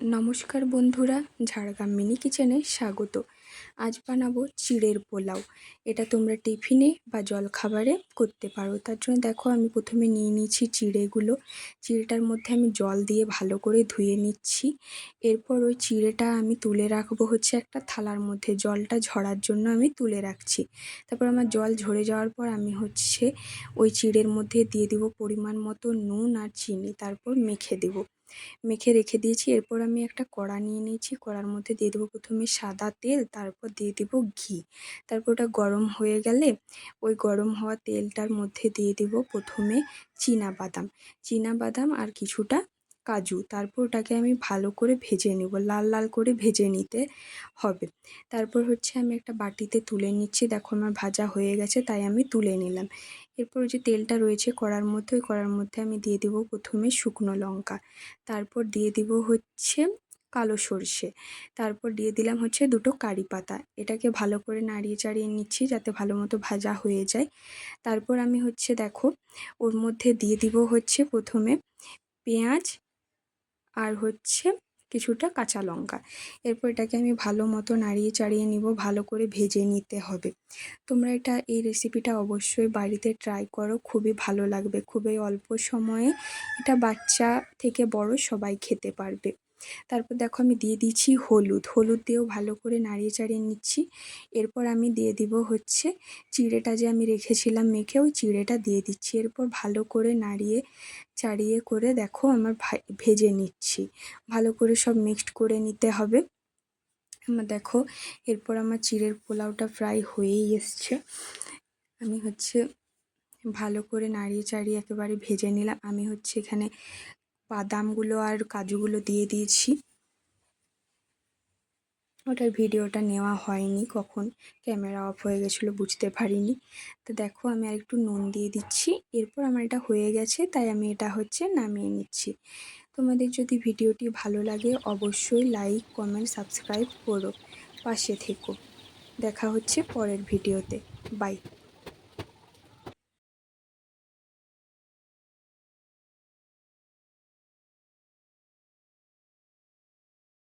নমস্কার বন্ধুরা, ঝাড়গ্রাম মিনি কিচেনে স্বাগত। আজ বানাবো চিড়ের পোলাও। এটা তোমরা টিফিনে বা জলখাবারে করতে পারো। তার জন্য দেখো, আমি প্রথমে নিয়ে নিয়েছি চিড়েগুলো। চিড়েটার মধ্যে আমি জল দিয়ে ভালো করে ধুয়ে নিচ্ছি। এরপর ওই চিড়েটা আমি তুলে রাখব হচ্ছে একটা থালার মধ্যে। জলটা ঝরার জন্য আমি তুলে রাখছি। তারপর আমার জল ঝরে যাওয়ার পর আমি হচ্ছে ওই চিড়ের মধ্যে দিয়ে দিব পরিমাণ মতো নুন আর চিনি। তারপর মেখে দেবো। মেখে রেখে দিয়েছি। এরপর আমি একটা কড়া নিয়ে নিয়েছি। কড়ার মধ্যে দিয়ে দেবো প্রথমে সাদা তেল, তারপর দিয়ে দেবো ঘি। তারপর ওটা গরম হয়ে গেলে ওই গরম হওয়া তেলটার মধ্যে দিয়ে দেবো প্রথমে বাদাম চীনা বাদাম আর কিছুটা কাজু। তারপর ওটাকে আমি ভালো করে ভেজে নেব। লাল লাল করে ভেজে নিতে হবে। তারপর হচ্ছে আমি একটা বাটিতে তুলে নিচ্ছি। দেখো আমার ভাজা হয়ে গেছে, তাই আমি তুলে নিলাম। এরপর যে তেলটা রয়েছে কড়ার মধ্যে, ওই কড়ার মধ্যে আমি দিয়ে দেবো প্রথমে শুকনো লঙ্কা। তারপর দিয়ে দিব হচ্ছে কালো সর্ষে। তারপর দিয়ে দিলাম হচ্ছে দুটো কারি পাতা। এটাকে ভালো করে নাড়িয়ে চাড়িয়ে নিচ্ছি যাতে ভালো মতো ভাজা হয়ে যায়। তারপর আমি হচ্ছে দেখো, ওর মধ্যে দিয়ে দিব হচ্ছে প্রথমে পেঁয়াজ আর হচ্ছে কিছুটা কাঁচা লঙ্কা। এরপর এটাকে আমি ভালো মতো নাড়িয়ে চাড়িয়ে নিব, ভালো করে ভেজে নিতে হবে। তোমরা এটা, এই রেসিপিটা অবশ্যই বাড়িতে ট্রাই করো, খুবই ভালো লাগবে। খুবই অল্প সময়ে এটা বাচ্চা থেকে বড় সবাই খেতে পারবে। তারপর দেখো আমি দিয়ে দিচ্ছি হলুদ। হলুদ দিয়েও ভালো করে নাড়িয়ে চাড়িয়ে নিচ্ছি। এরপর আমি দিয়ে দিব হচ্ছে চিড়েটা যে আমি রেখেছিলাম মেখে, ওই চিড়েটা দিয়ে দিচ্ছি। এরপর ভালো করে নাড়িয়ে চাড়িয়ে করে দেখো আমার ভেজে নিচ্ছি। ভালো করে সব মিক্সড করে নিতে হবে। আমার দেখো এরপর আমার চিড়ের পোলাওটা ফ্রাই হয়েই এসছে। আমি হচ্ছে ভালো করে নাড়িয়ে চাড়িয়ে একেবারে ভেজে নিলাম। আমি হচ্ছে এখানে বাদামগুলো আর কাজুগুলো দিয়ে দিয়েছি। ওটার ভিডিওটা নেওয়া হয়নি কখন, ক্যামেরা অফ হয়ে গেছিল বুঝতে পারিনি। তো দেখো আমি আর একটু নুন দিয়ে দিচ্ছি, এরপর আমার এটা হয়ে গেছে, তাই আমি এটা হচ্ছে নামিয়ে নিচ্ছি। তোমাদের যদি ভিডিওটি ভালো লাগে অবশ্যই লাইক, কমেন্ট, সাবস্ক্রাইব করো। পাশে থেকো। দেখা হচ্ছে পরের ভিডিওতে। বাই।